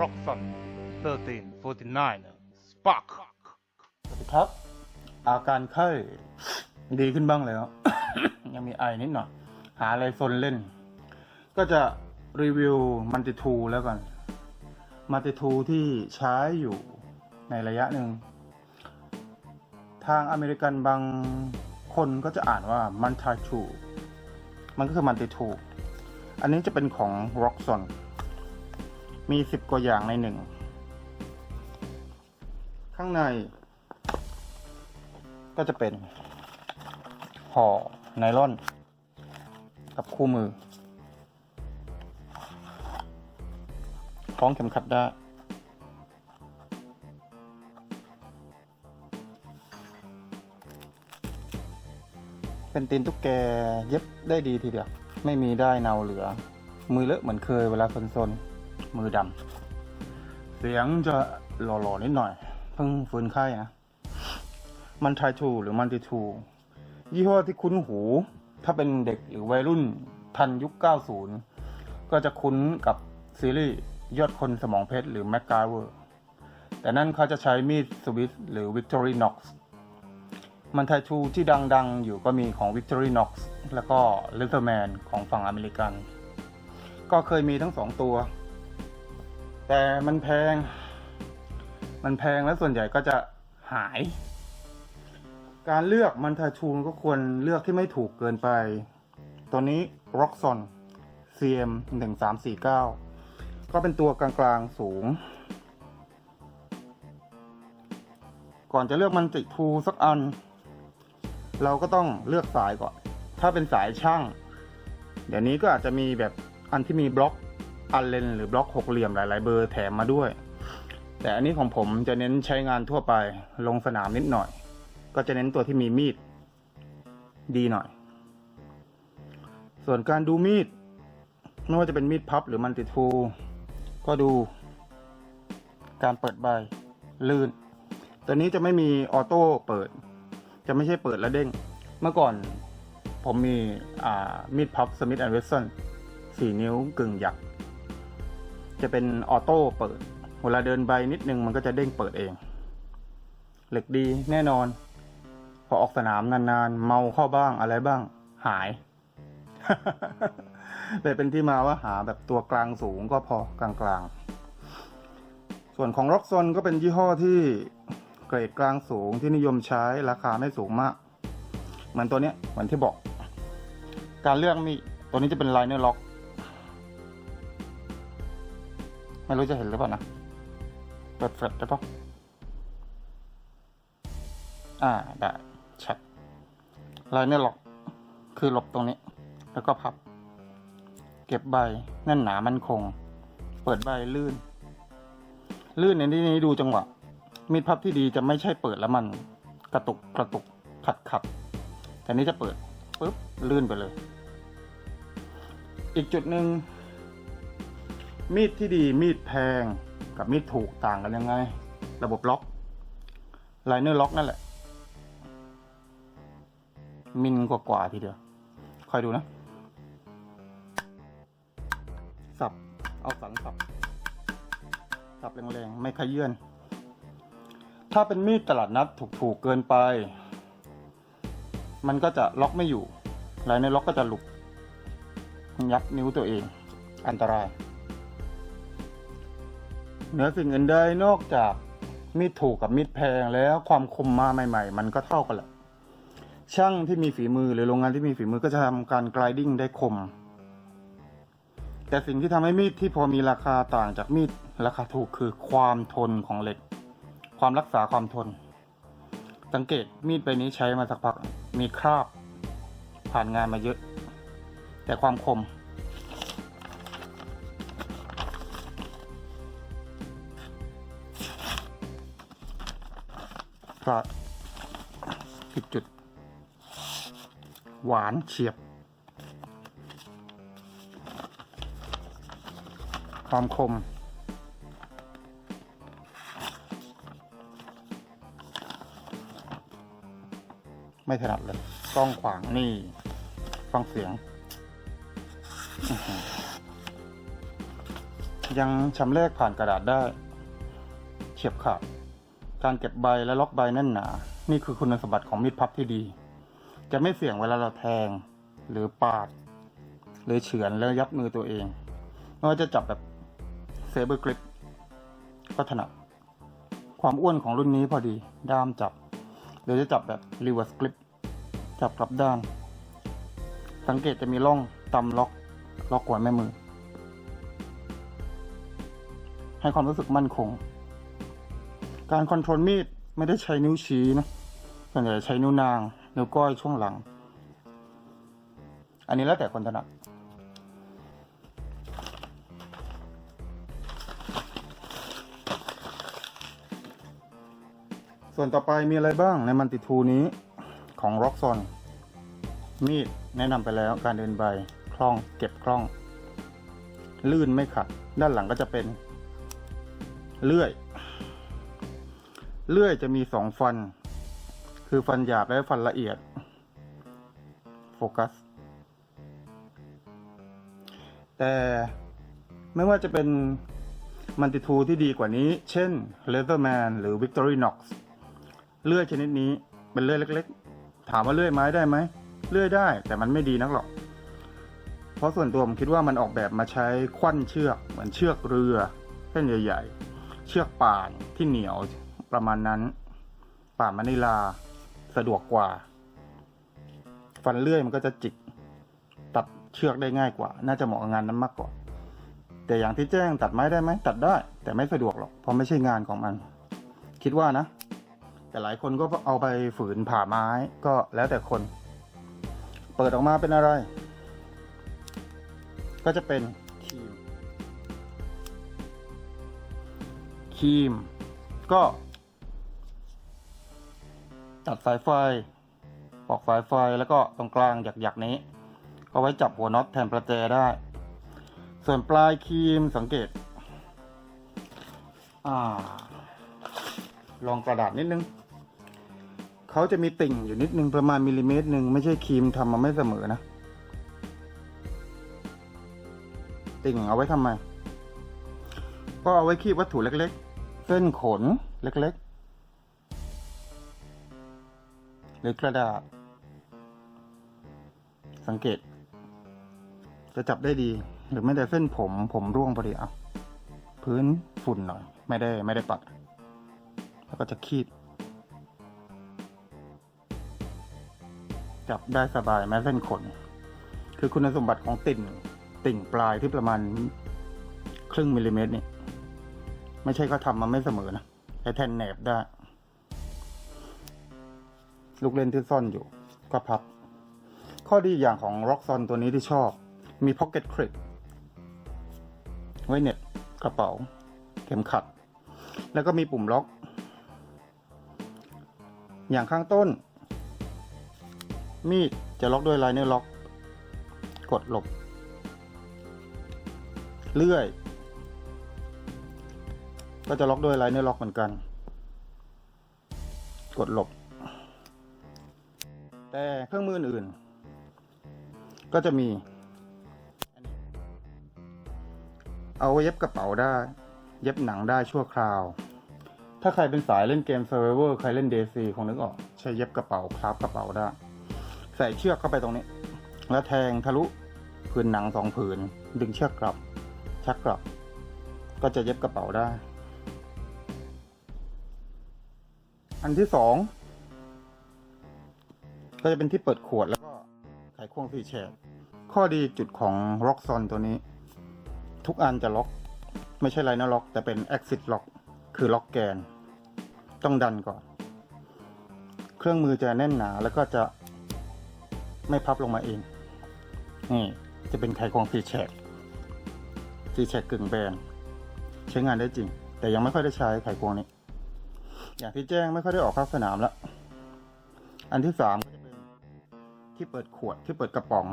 Roxon 1349 Spark สวัสดีครับ อาการไข้ดีขึ้นบ้างแล้ว ยังมีไอนิดหน่อย หาอะไรซนเล่น ก็จะรีวิวมันติทูแล้วกันมันติทูที่ใช้อยู่ในระยะหนึ่ง ทางอเมริกันบางคนก็จะอ่านว่ามันทาทูมันก็คือมันติทูอันนี้จะเป็นของ Roxon มีสิบกว่าอย่างในหนึ่ง ข้างใน ก็จะเป็นห่อไนล่อน กับคู่มือคล้องเข็มขัดได้ เป็นตีนตุ๊กแกเย็บได้ดีทีเดียว ไม่มีได้เนาเหลือ มือเลอะเหมือนเคยเวลาซนๆ มือดำเสียงจะหล่อๆนิดหน่อย เพิ่งฟื้นไข้นะมันทายทูหรือมันติทู ยี่ห้อที่คุ้นหู ถ้าเป็นเด็กหรือวัยรุ่นทันยุค 90 ก็จะคุ้นกับซีรีส์ยอดคนสมองเพชรหรือแม c กาเวอร์แต่นั่นเขาจะใช้มีดสวิสหรือ Victorinox มันไททูที่ดังๆ อยู่ก็มีของ Victorinox แล้วก็ Leatherman ของฝั่งอเมริกัน ก็เคยมีทั้งสองตัว แต่มันแพง มันแพงแล้วส่วนใหญ่ก็จะหาย การเลือกมันทาทูนก็ควรเลือกที่ไม่ถูกเกินไป ตัวนี้ Roxon CM 1 3 4 9 ก็เป็นตัวกลางๆสูง ก่อนจะเลือกมันติทูสักอัน เราก็ต้องเลือกสายก่อน ถ้าเป็นสายช่าง เดี๋ยวนี้ก็อาจจะมีแบบอันที่มีบล็อก อันเลนหรือบล็อกหกเหลี่ยมหลาย ๆ เบอร์แถมมาด้วย แต่อันนี้ของผมจะเน้นใช้งานทั่วไปลงสนามนิดหน่อย ก็จะเน้นตัวที่มีมีดดีหน่อย ส่วนการดูมีดไม่ว่าจะเป็นมีดพับหรือมันติทูก็ดู การเปิดใบลื่น ตัวนี้จะไม่มีออโต้เปิด จะไม่ใช่เปิดแล้วเด้ง เมื่อก่อนผมมีมีดพับสมิธแอนด์เวสสันสี่นิ้วกึ่งหยัก จะเป็นออโต้เปิด เวลาเดินใบนิดนึงมันก็จะเด้งเปิดเอง เหล็กดีแน่นอน พอออกสนามนานๆ เมาเข้าบ้างอะไรบ้าง หาย เลยเป็นที่มาว่าหาแบบตัวกลางสูงก็พอกลางๆ ส่วนของ r o x o n ก็เป็นยี่ห้อที่เกรดกลางสูงที่นิยมใช้ราคาไม่สูงมาก เหมือนตัวเนี้ยเหมือนที่บอก การเลือกมีตัวนี้จะเป็นไลเนอร์ล็อก ไม่รู้จะเห็นหรือเปล่านะ เปิดแฟลชได้ปะอ่า ได้ชัดไลเนอร์ล็อกคือหลบตรงนี้ แล้วก็พับ เก็บใบแน่นหนามันคง เปิดใบลื่น ลื่นในที่นี้ดูจังหวะ มีดพับที่ดีจะไม่ใช่เปิดแล้วมัน กระตุกกระตุกขัดขัดแต่นี้จะเปิดปุ๊บลื่นไปเลย อีกจุดหนึ่ง มีดที่ดีมีดแพงกับมีดถูกต่างกันยังไง ระบบล็อกไลเนอร์ล็อกนั่นแหละ มินกว่าๆทีเดียวคอยดูนะ สับ เอาสันสับ สับแรงๆ ไม่ขยื่นถ้าเป็นมีดตลาดนัดถูกๆเกินไป มันก็จะล็อกไม่อยู่ไลายในล็อกก็จะหลุดยับนิ้วตัวเอง อันตราย เหนือสิ่งอื่นใดนอกจากมีดถูกกับมีดแพงแล้วความคมมาใหม่ ๆ มันก็เท่ากันแหละช่างที่มีฝีมือหรือโรงงานที่มีฝีมือก็จะทำการกลายดิ้งได้คม แต่สิ่งที่ทำให้มีดที่พอมีราคาต่างจากมีดราคาถูกคือความทนของเหล็ก ความรักษาความทน สังเกตมีดใบนี้ใช้มาสักพักมีคราบผ่านงานมาเยอะ แต่ความคม พลาดผิดจุด หวานเฉียบความคม ไม่ถนัดเลยกล้องขวางนี่ ฟังเสียง ยังชำแรกผ่านกระดาษได้ เฉียบขาด การเก็บใบและล็อกใบแน่นหนา นี่คือคุณสมบัติของมีดพับที่ดี จะไม่เสี่ยงเวลาเราแทง หรือปาด หรือเฉือนแล้วยับมือตัวเองไม่ว่าจะจับแบบเซเบอร์กริปก็ถนัดความอ้วนของรุ่นนี้พอดี ด้ามจับ หรือจะจับแบบรีเวิร์สกริปจับกลับด้าน สังเกตจะมีร่องตำล็อกล็อกกว่าแม่มือ ให้ความรู้สึกมั่นคง การคอนโทรลมีดไม่ได้ใช้นิ้วชี้นะส่วนใหญ่ใช้นิ้วนาง นิ้วก้อยช่วงหลัง อันนี้แล้วแต่คนถนัดส่วนต่อไปมีอะไรบ้างในมันติทูนี้ของ r o x o n มีดแนะนำไปแล้วการเดินใบคล่องเก็บคล่อง ลื่นไม่ขัด ด้านหลังก็จะเป็นเลื่อย เลื่อยจะมีสองฟัน คือฟันหยาบและฟันละเอียด โฟกัส แต่ไม่ว่าจะเป็นมันติทูที่ดีกว่านี้ เช่น Leatherman หรือ Victorinox เลื่อยชนิดนี้เป็นเลื่อยเล็กๆ ถามว่าเลื่อยไม้ได้ไหม เลื่อยได้แต่มันไม่ดีนักหรอก เพราะส่วนตัวผมคิดว่ามันออกแบบมาใช้ควันเชือกเหมือนเชือกเรือเส้นใหญ่ ๆ เชือกป่านที่เหนียว ประมาณนั้น ป่ามะนิลาสะดวกกว่า ฟันเลื่อยมันก็จะจิก ตัดเชือกได้ง่ายกว่า น่าจะเหมาะงานนั้นมากกว่า แต่อย่างที่แจ้งตัดไม้ได้ไหมตัดได้ แต่ไม่สะดวกหรอกเพราะไม่ใช่งานของมัน คิดว่านะ แต่หลายคนก็เอาไปฝืนผ่าไม้ก็แล้วแต่คน เปิดออกมาเป็นอะไร ก็จะเป็นครีมครีมก็ ตัดสายไฟปอกสายไฟแล้วก็ตรงกลางหยักๆนี้ ก็ไว้จับหัวน็อตแทนประแจได้ ส่วนปลายครีมสังเกตอลองกระดาษนิดนึงเขาจะมีติ่งอยู่นิดนึงประมาณมิลลิเมตรหนึ่งไม่ใช่ครีมทำมาไม่เสมอนะ ติ่งเอาไว้ทำไม ก็เอาไว้คีบวัตถุเล็กๆ เส้นขนเล็กๆ หรือกระดาษ สังเกต จะจับได้ดี หรือไม่แต่เส้นผมผมร่วงพอดีเอาพื้นฝุ่นหน่อย ไม่ได้ไม่ได้ปัด แล้วก็จะคีบจับได้สบายแม้เส้นขน คือคุณสมบัติของติ่งติ่งปลายที่ประมาณครึ่งมิลลิเมตรนี่ ไม่ใช่เขาทำมาไม่เสมอนะใช้แทนแหนบได้ ลูกเล่นที่ซ่อนอยู่ ก็พับ ข้อดีอย่างของ r o x o n ตัวนี้ที่ชอบ มี Pocket Clip ไว้เน็บกระเป๋า เข็มขัด แล้วก็มีปุ่มล็อก อย่างข้างต้น มีดจะล็อกด้วยไลเนอร์ล็อก กดหลบ เลื่อย ก็จะล็อกด้วยไลเนอร์ล็อกเหมือนกัน กดหลบ แต่เครื่องมืออื่น ก็จะมีเอาเย็บกระเป๋าได้ เย็บหนังได้ชั่วคราว ถ้าใครเป็นสายเล่นเกม Survivor ใครเล่น DC คงนึกออก ใช้เย็บกระเป๋าคราฟกระเป๋าได้ ใส่เชือกเข้าไปตรงนี้ แล้วแทงทะลุผืนหนังสองผืน ดึงเชือกกลับ ชักกลับ ก็จะเย็บกระเป๋าได้ อันที่สอง ก็จะเป็นที่เปิดขวดแล้วก็ไขควงสี่แฉกข้อดีจุดของ r o x o n ตัวนี้ ทุกอันจะล็อก ไม่ใช่ไรนะล็อก แต่เป็น exit lock คือล็อกแกน ต้องดันก่อน เครื่องมือจะแน่นหนาแล้วก็จะไม่พับลงมาเอง นี่จะเป็นไขควงสี่แฉกสี่แฉกกึ่งแบนใช้งานได้จริง แต่ยังไม่ค่อยได้ใช้ไขควงนี้ อย่างที่แจ้งไม่ค่อยได้ออกเข้าสนามแล้ว อันที่สามก็จะ ที่เปิดขวดที่เปิดกระป๋อง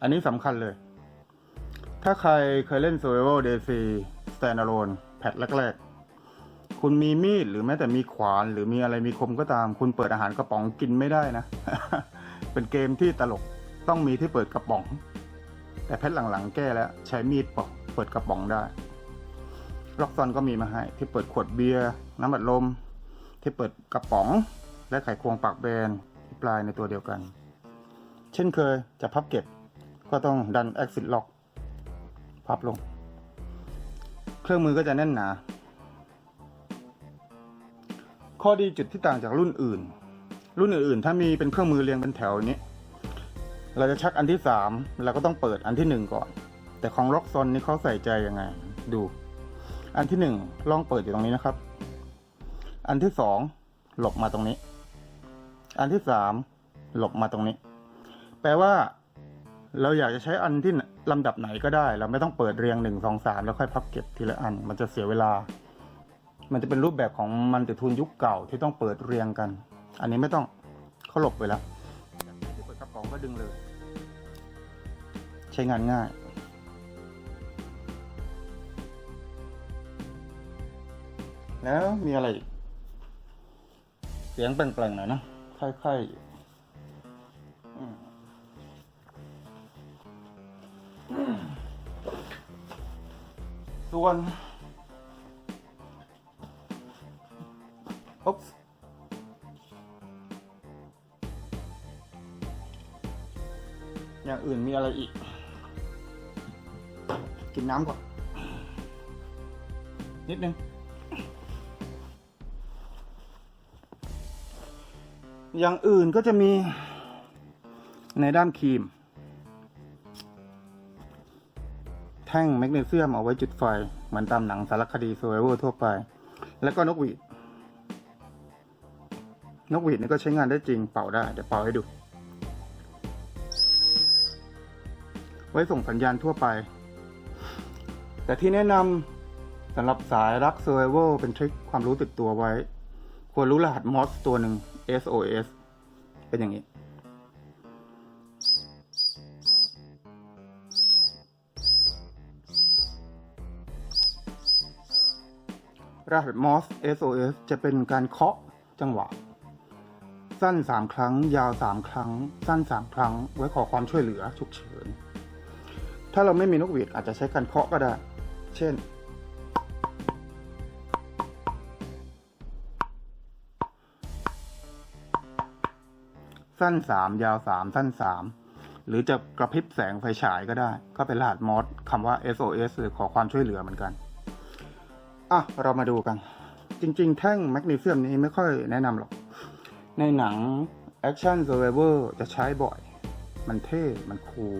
อันนี้สำคัญเลย ถ้าใครเคยเล่น Survival DC Standalone แพทแรกๆ คุณมีมีดหรือแม้แต่มีขวานหรือมีอะไรมีคมก็ตาม คุณเปิดอาหารกระป๋องกินไม่ได้นะ เป็นเกมที่ตลกต้องมีที่เปิดกระป๋อง แต่แพทหลังๆ แก้แล้วใช้มีดปอกเปิดกระป๋องได้ล็อกซอนก็มีมาให้ที่เปิดขวดเบียร์น้ำบัดลม ที่เปิดกระป๋อง และไขควงปากแบนที่ปลายในตัวเดียวกัน เช่นเคยจะพับเก็บ ก็ต้องดัน exit lock พับลง เครื่องมือก็จะแน่นหนา ข้อดีจุดที่ต่างจากรุ่นอื่น รุ่นอื่นๆ ถ้ามีเป็นเครื่องมือเรียงเป็นแถวอย่างนี้ เราจะชักอันที่สามเราก็ต้องเปิดอันที่หนึ่งก่อน แต่ของล็อกซอนนี่เขาใส่ใจยังไง ดู อันที่หนึ่งล่องเปิดอยู่ตรงนี้นะครับ อันที่สองหลบมาตรงนี้ อันที่สามหลบมาตรงนี้ แปลว่า เราอยากจะใช้อันที่ลำดับไหนก็ได้ เราไม่ต้องเปิดเรียงหนึ่งสองสามแล้วค่อยพับเก็บทีละอัน มันจะเสียเวลา มันจะเป็นรูปแบบของมันติทูนยุคเก่าที่ต้องเปิดเรียงกัน อันนี้ไม่ต้องเขาหลบไปแล้วที่เปิดกระป๋องก็ดึงเลย ใช้งานง่ายแล้วมีอะไร เสียงแปลงๆหน่อยนะค่อยๆ วนอ๊บอย่างอื่นมีอะไรอีก กินน้ำก่อน นิดนึง อย่างอื่นก็จะมีในด้านครีม แท่งแมกนีเซียมเอาไว้จุดไฟ เหมือนตามหนังสารคดี s u r v i v a l ทั่วไป แล้วก็นกหวีด นกหวีดนี่ก็ใช้งานได้จริงเป่าได้เดี๋ยวเป่าให้ดู ไว้ส่งสัญญาณทั่วไป แต่ที่แนะนำสำหรับสายรัก s u r v i v a l เป็นทริคความรู้ติดตัวไว้ ควรรู้รหัสมอสตัวหนึ่ง SOS เป็นอย่างนี้ รหัสมอส SOS จะเป็นการเคาะจังหวะ สั้น 3 ครั้ง ยาว 3 ครั้ง สั้น 3 ครั้ง ไว้ขอความช่วยเหลือฉุกเฉิน ถ้าเราไม่มีนกหวีดอาจจะใช้การเคาะก็ได้ เช่น สั้น 3 ยาว 3 สั้น 3 หรือจะกระพริบแสงไฟฉายก็ได้ ก็เป็นรหัสมอสคำว่า SOS หรือขอความช่วยเหลือเหมือนกัน อะ เรามาดูกัน จริง ๆ แท่งแมกนีเซียมนี้ไม่ค่อยแนะนำหรอก ในหนัง Action Survivor จะใช้บ่อย มันเท่ มันคูล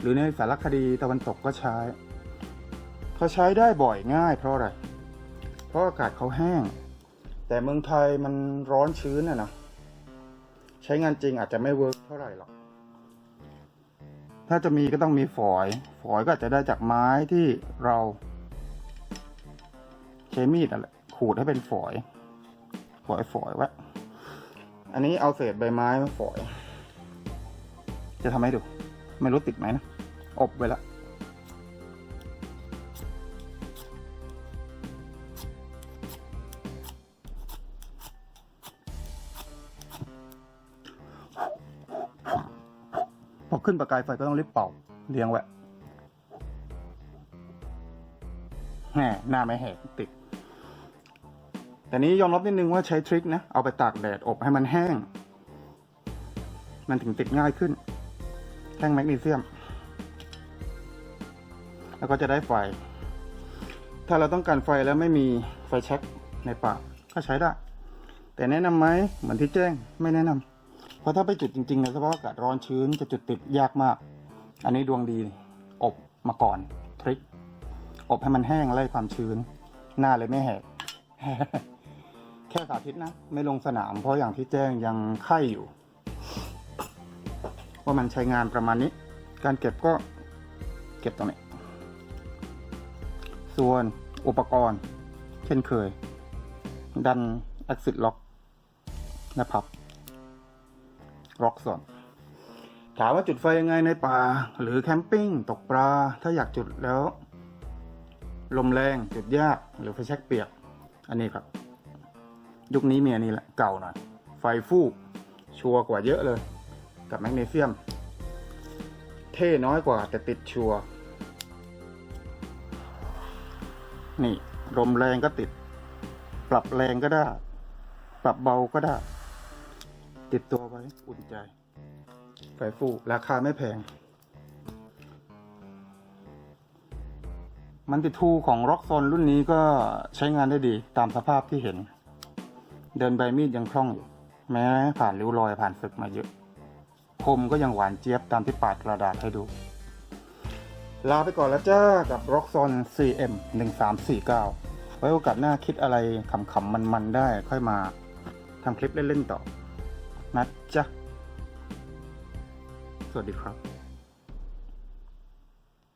หรือในสารคดีตะวันตกก็ใช้ เขาใช้ได้บ่อยง่ายเพราะอะไร เพราะอากาศเขาแห้ง แต่เมืองไทยมันร้อนชื้นอะนะ ใช้งานจริงอาจจะไม่เวิร์กเท่าไหร่หรอก ถ้าจะมีก็ต้องมีฝอย ฝอยก็อาจจะได้จากไม้ที่เรา ใช้มีดอะไรขูดให้เป็นฝอย ฝอยฝอยไว้อันนี้เอาเศษใบไม้มาฝอย จะทำให้ดู ไม่รู้ติดไหมนะ อบไว้แล้วพอขึ้นประกายไฟก็ต้องรีบเป่าเลี้ยงไว้แหมหน้าไม่แหกติด แต่นี้ยอมรับนิดนึงว่าใช้ทริคนะ เอาไปตากแดดอบให้มันแห้ง มันถึงติดง่ายขึ้น แท่งแมกนีเซียม แล้วก็จะได้ไฟ ถ้าเราต้องการไฟแล้วไม่มีไฟแช็กในปากก็ใช้ได้ แต่แนะนำไหมเหมือนที่แจ้งไม่แนะนำเพราะถ้าไปจุดจริงๆในสภาพอากาศร้อนชื้นจะจุดติดยากมาก อันนี้ดวงดีอบมาก่อนทริคอบให้มันแห้งไล่ความชื้น หน้าเลยไม่แหก ค่สาธิตนะ ไม่ลงสนาม เพราะอย่างที่แจ้งยังไข้อยู่ ว่ามันใช้งานประมาณนี้ การเก็บก็เก็บตรงนี้ ส่วนอุปกรณ์ เช่นเคย ดัน exit lock และพับล็อกส่วนถามว่าจุดไฟยังไงในป่า หรือแคมปิ้งตกปลา ถ้าอยากจุดแล้ว ลมแรงจุดยากหรือไฟแช็กเปียก อันนี้ครับ ยุคนี้มีอันนี้แหละเก่าหน่อย ไฟฟูกชัวร์กว่าเยอะเลย กับแมกนีเซียม เท่น้อยกว่าแต่ติดชัวร์นี่ลมแรงก็ติด ปรับแรงก็ได้ ปรับเบาก็ได้ ติดตัวไว้อุ่นใจ ไฟฟูราคาไม่แพง มันติดทูของร็อกโซนรุ่นนี้ก็ใช้งานได้ดีตามสภาพที่เห็น เดินใบมีดยังคล่องอยู่ แม้ผ่านริ้วรอยผ่านศึกมาเยอะ คมก็ยังหวานเจี๊ยบตามที่ปาดกระดาษให้ดู ลาไปก่อนแล้วจ้ากับ r o x o n CM 1349 ไว้โอกาสหน้าคิดอะไรขำๆมันๆได้ค่อยมาทำคลิปเล่นๆต่อนะจ๊ะ สวัสดีครับ